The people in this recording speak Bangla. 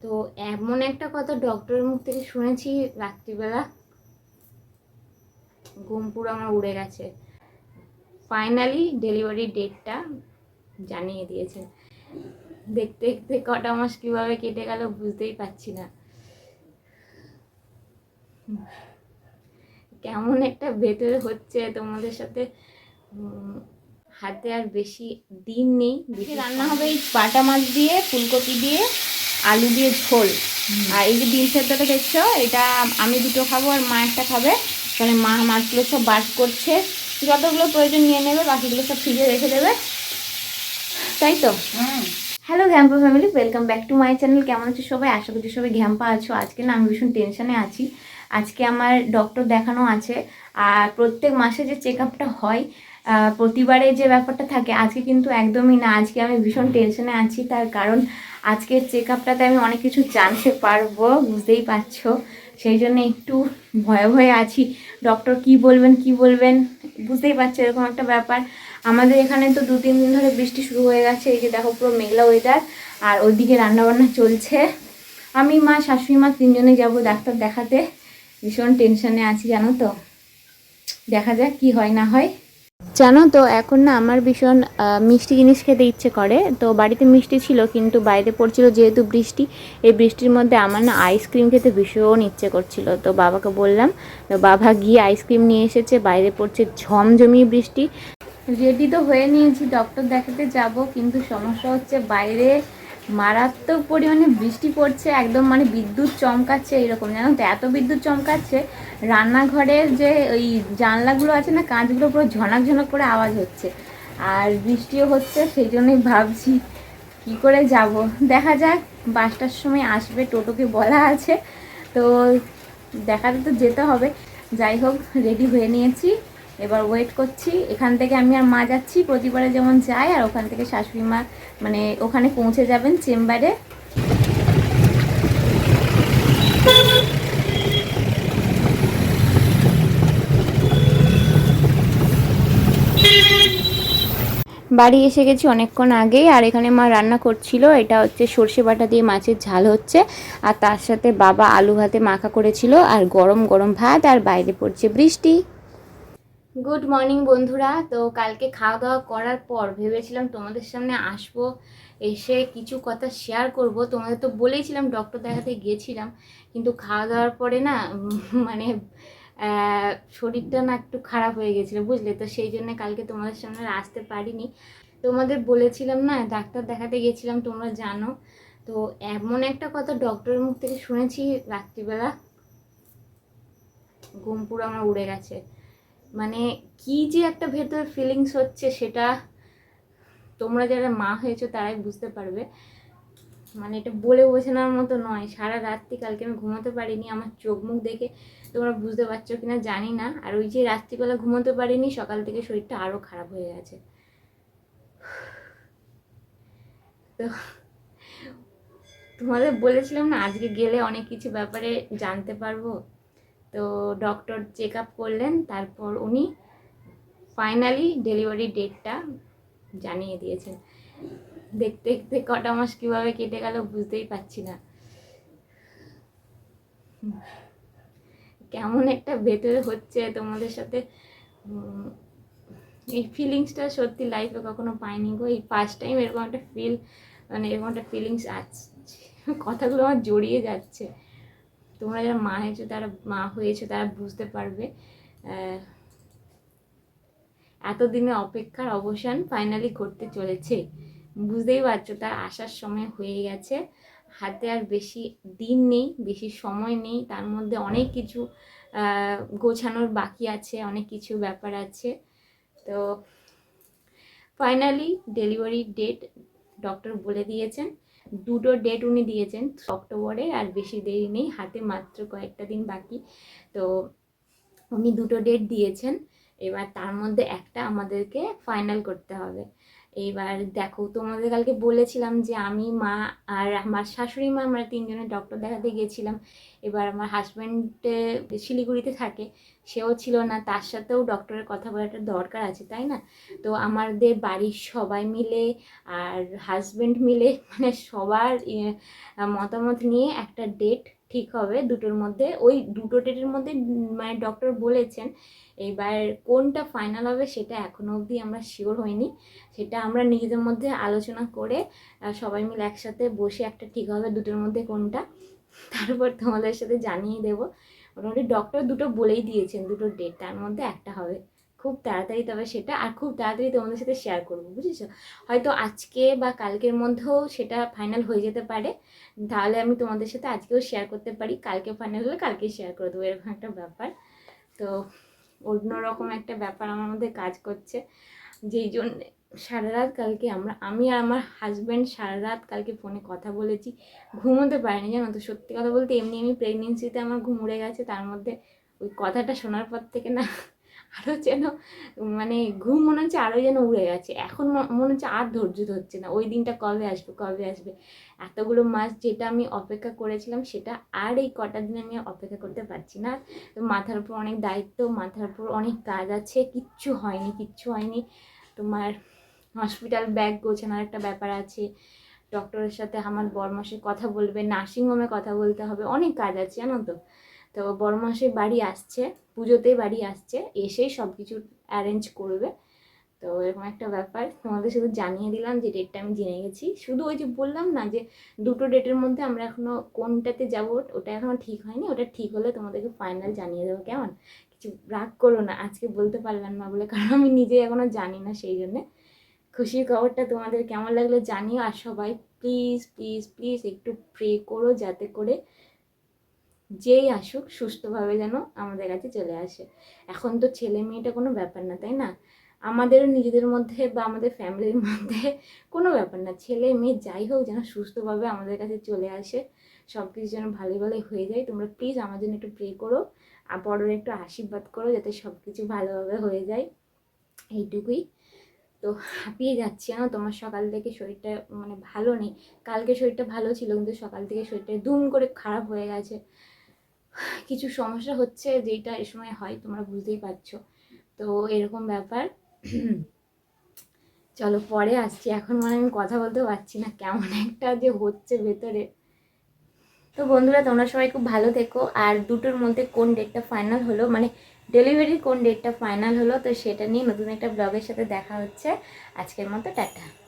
তো এমন একটা কথা ডক্টরের মুখ থেকে শুনেছি রাত্রিবেলা। ঘুম পুরো আমার উড়ে গেছে। ফাইনালি ডেলিভারি ডেটটা জানিয়ে দিয়েছে। দেখতে দেখতে কটা মাস কীভাবে কেটে গেল বুঝতেই পারছি না। কেমন একটা ভেতরে হচ্ছে তোমাদের সাথে। হাতে আর বেশি দিন নেই। বেশি রান্না হবে এই বাটা মাছ দিয়ে, ফুলকপি দিয়ে আলু দিয়ে ঝোল। আর এই যে ডিম সেদ্ধটা দেখছ এটা আমি দুটো খাব আর মা একটা খাবে। মানে মা মাছগুলো সব বাস করছে। যতগুলো প্রয়োজন নিয়ে নেবে বাকিগুলো সব ফ্রিজে রেখে দেবে। তাই তো? Hello ঘ্যাম্পা family welcome back to my channel. কেমন আছো সবাই? আশা করছি সবাই ঘ্যাম্পা আছো। আজকে না আমি ভীষণ টেনশানে আছি। আজকে আমার ডক্টর দেখানো আছে। আর প্রত্যেক মাসে যে চেক আপটা হয় প্রতিবারে যে ব্যাপারটা থাকে আজকে কিন্তু একদমই না। আজকে আমি ভীষণ টেনশনে আছি। তার কারণ আজকের চেক আপটাতে আমি অনেক কিছু জানতে পারব, বুঝতেই পারছ। সেই জন্য একটু ভয়ে ভয়ে আছি। ডক্টর কি বলবেন কি বলবেন? বুঝতেই পারছ এরকম একটা ব্যাপার। আমাদের এখানে তো দু তিন দিন ধরে বৃষ্টি শুরু হয়ে গেছে, এই যে দেখো পুরো মেঘলা ওয়েদার আর ওইদিকে রান্নাবান্না চলছে। আমি মা, শাশুড়ি মা তিনজনে যাব ডাক্তার দেখাতে। ভীষণ টেনশনে আছি, জানো তো। দেখা যাক কি হয় না হয়। জানো তো, এখন না আমার ভীষণ মিষ্টি জিনিস খেতে ইচ্ছে করে। তো বাড়িতে মিষ্টি ছিল, কিন্তু বাইরে পড়ছিল যেহেতু বৃষ্টি, এই বৃষ্টির মধ্যে আমার না আইসক্রিম খেতে ভীষণ ইচ্ছে করছিল। তো বাবাকে বললাম, তো বাবা গিয়ে আইসক্রিম নিয়ে এসেছে, বাইরে পড়ছে ঝমঝমিয়ে বৃষ্টি। রেডি তো হয়ে নিয়েছি ডক্টর দেখাতে যাব, কিন্তু সমস্যা হচ্ছে বাইরে মারাত্মক পরিমাণে বৃষ্টি পড়ছে, একদম মানে বিদ্যুৎ চমকাচ্ছে এরকম। জানো তো, এত বিদ্যুৎ চমকাচ্ছে রান্নাঘরের যে ওই জানলাগুলো আছে না, কাঁচগুলো পুরো ঝনক ঝনক করে আওয়াজ হচ্ছে। আর বৃষ্টিও হচ্ছে, সেই জন্যই ভাবছি কি করে যাব। দেখা যাক বাসটার সময় আসবে, টোটোকে বলা আছে। তো দেখাতে তো যেতে হবে। যাই হোক রেডি হয়ে নিয়েছি। এবার ওয়েট করছি। এখান থেকে আমি আর মা যাচ্ছি, প্রতিবারে যেমন যাই আর ওখান থেকে শাশুড়ি মা মানে ওখানে পৌঁছে যাবেন চেম্বারে। বাড়ি এসে গেছি অনেকক্ষণ আগেই, আর এখানে মা রান্না করছিল। এটা হচ্ছে সর্ষে বাটা দিয়ে মাছের ঝাল হচ্ছে। আর তার সাথে বাবা আলু ভাতে মাখা করেছিল, আর গরম গরম ভাত, আর বাইরে পড়ছে বৃষ্টি। গুড মর্নিং বন্ধুরা। তো কালকে খাওয়া দাওয়া করার পর ভেবেছিলাম তোমাদের সামনে আসব, এসে কিছু কথা শেয়ার করব। তোমাদের তো বলেইছিলাম ডক্টর দেখাতে গিয়েছিলাম কিন্তু খাওয়া দাওয়ার পরে না মানে শরীরটা না একটু খারাপ হয়ে গেছিল, বুঝলে? তো সেই জন্য কালকে তোমাদের সামনে আসতে পারিনি। তোমাদের বলেছিলাম না, ডাক্তার দেখাতে গেছিলাম, তোমরা জানো। তো এমন একটা কথা ডক্টরের মুখ থেকে শুনেছি রাত্রিবেলা। ঘুম পুরো আমার উড়ে গেছে। মানে কি যে একটা ভেতর ফিলিংস হচ্ছে সেটা তোমরা যারা মা হয়েছো তারাই বুঝতে পারবে। মানে এটা বলে বোঝানোর মতো নয়। সারা রাত্রি কালকে আমি ঘুমোতে পারিনি, আমার চোখ মুখ দেখে তোমরা বুঝতে পারছ কিনা জানি না। আর ওই যে রাত্রিবেলা ঘুমোতে পারিনি, সকাল থেকে শরীরটা আরও খারাপ হয়ে গেছে। তো তোমাদের বলেছিলাম না, আজকে গেলে অনেক কিছু ব্যাপারে জানতে পারব। তো ডক্টর চেক আপ করলেন, তারপর উনি ফাইনালি ডেলিভারি ডেটটা জানিয়ে দিয়েছেন। দেখতে দেখতে কটা মাস কীভাবে কেটে গেল বুঝতেই পারছি না। কেমন একটা ভেতরে হচ্ছে তোমাদের সাথে। এই ফিলিংসটা সত্যি লাইফে কখনো পাইনি গো। এই ফার্স্ট টাইম এরকম একটা ফিল মানে এরকম একটা ফিলিংস আসছে কথাগুলো আমার জড়িয়ে যাচ্ছে। তোমরা যারা মা হয়েছো তারা মা হয়েছো তারা বুঝতে পারবে আহ, এতদিনের অপেক্ষার অবসান ফাইনালি ঘটতে চলেছে। বুঝতেই পারছ তার আসার সময় হয়ে গেছে। হাতে আর বেশি দিন নেই বেশি সময় নেই তার মধ্যে অনেক কিছু গোছানোর বাকি আছে অনেক কিছু ব্যাপার আছে। তো ফাইনালি ডেলিভারি ডেট ডক্টর বলে দিয়েছেন। দুটো ডেট উনি দিয়েছেন, অক্টোবরে, আর বেশি দেরি নেই, হাতে মাত্র কয়েকটা দিন বাকি। তো উনি দুটো ডেট দিয়েছেন, এবার তার মধ্যে একটা আমাদেরকে ফাইনাল করতে হবে। এইবার দেখো, তোমাদের কালকে বলেছিলাম যে আমি, মা আর আমার শাশুড়ি মা আমরা তিনজনে ডক্টর দেখাতে গিয়েছিলাম। এবার আমার হাজব্যান্ড শিলিগুড়িতে থাকে, সেও ছিল না। তার সাথেও ডক্টরের কথা বলাটা দরকার আছে, তাই না? তো আমাদের বাড়ির সবাই মিলে আর হাজব্যান্ড মিলে মানে সবার মতামত নিয়ে একটা ডেট ঠিক হবে দুটোর মধ্যে। ওই দুটো ডেটের মধ্যে মানে ডক্টর বলেছেন, এবার কোনটা ফাইনাল হবে সেটা এখনও অবধি আমরা শিওর হইনি। সেটা আমরা নিজেদের মধ্যে আলোচনা করে সবাই মিলে একসাথে বসে একটা ঠিক হবে দুটোর মধ্যে কোনটা, তারপর তোমাদের সাথে জানিয়ে দেবো। মোটামুটি ডক্টর দুটো বলেই দিয়েছেন দুটো ডেট তার মধ্যে একটা হবে। খুব তাড়াতাড়ি তবে সেটা আর খুব তাড়াতাড়ি তোমাদের সাথে শেয়ার করব, বুঝেছ? হয়তো আজকে বা কালকের মধ্যেও সেটা ফাইনাল হয়ে যেতে পারে। তাহলে আমি তোমাদের সাথে আজকেও শেয়ার করতে পারি, কালকে ফাইনাল হলে কালকে শেয়ার করে দেবো, এরকম একটা ব্যাপার। তো অন্যরকম একটা ব্যাপার আমার মধ্যে কাজ করছে, যেই জন্য সারা রাত কালকে আমরা, আমি আর আমার হাজব্যান্ড সারা রাত কালকে ফোনে কথা বলেছি, ঘুমোতে পারিনি, জানো তো? সত্যি কথা বলতে এমনি এমনি প্রেগনেন্সিতে আমার ঘুম উড়ে গেছে, তার মধ্যে ওই কথাটা শোনার পর থেকে না আরও যেন মানে ঘুম মনে হচ্ছে আরও যেন উড়ে গেছে। এখন মনে হচ্ছে আর ধৈর্য ধরছে না। ওই দিনটা কবে আসবে কবে আসবে? এতগুলো মাস যেটা আমি অপেক্ষা করেছিলাম, সেটা আর এই কটা দিন আমি অপেক্ষা করতে পারছি না। তো মাথার উপর অনেক দায়িত্ব, মাথার উপর অনেক কাজ আছে, কিচ্ছু হয়নি কিচ্ছু হয়নি। তোমার হসপিটাল ব্যাগ গোছানোর একটা ব্যাপার আছে। ডক্টরের সাথে আমার বরমাসে কথা বলবে নার্সিংহোমে কথা বলতে হবে, অনেক কাজ আছে, জানো তো? তো বরমাসে বাড়ি আসছে, পুজোতেই বাড়ি আসছে, এসেই সব কিছু অ্যারেঞ্জ করবে। তো এরকম একটা ব্যাপার। তোমাদের শুধু জানিয়ে দিলাম যে ডেটটা আমি জেনে গেছি। শুধু ওই যে বললাম না যে দুটো ডেটের মধ্যে আমরা এখনও কোনটাতে যাব, ওটা এখনও ঠিক হয়নি। ওটা ঠিক হলে তোমাদেরকে ফাইনাল জানিয়ে দেবো, কেমন? কিছু রাগ করো না, আজকে বলতে পারলাম না বলে, কারণ আমি নিজে এখনও জানি না সেই জন্যে। খুশির খবরটা তোমাদের কেমন লাগল জানিও, আর সবাই প্লিজ প্লিজ প্লিজ একটু প্রে করো যাতে করে যেই আসুক, সুস্থভাবে যেন আমাদের কাছে চলে আসে। এখন তো ছেলে মেয়েটা কোনো ব্যাপার না, তাই না? আমাদেরও নিজেদের মধ্যে বা আমাদের ফ্যামিলির মধ্যে কোনো ব্যাপার না। ছেলে মেয়ে যাই হোক, যেন সুস্থভাবে আমাদের কাছে চলে আসে। সব কিছু যেন ভালো ভালো হয়ে যায়। তোমরা প্লিজ আমার জন্য একটু প্রে করো। আর বড়োর একটু আশীর্বাদ করো যাতে সব কিছু ভালোভাবে হয়ে যায়। এইটুকুই। তো হাঁপিয়ে যাচ্ছি না তোমার সকাল থেকে শরীরটা মানে ভালো নেই। কালকে শরীরটা ভালো ছিল, কিন্তু সকাল থেকে শরীরটা দুম করে খারাপ হয়ে গেছে। কিছু সমস্যা হচ্ছে যেটা এ সময় হয়, তোমরা বুঝতেই পারছ। তো এরকম ব্যাপার। চলো পরে আসছি। এখন মানে আমি কথা বলতে পারছি না, কেমন একটা যে হচ্ছে ভেতরে। তো বন্ধুরা, তোমরা সবাই খুব ভালো থেকো। আর দুটোর মধ্যে কোন ডেটটা ফাইনাল হলো? মানে ডেলিভারির কোন ডেটটা ফাইনাল হলো? তো সেটা নিয়ে নতুন একটা ব্লগের সাথে দেখা হচ্ছে। আজকের মতো টাটা।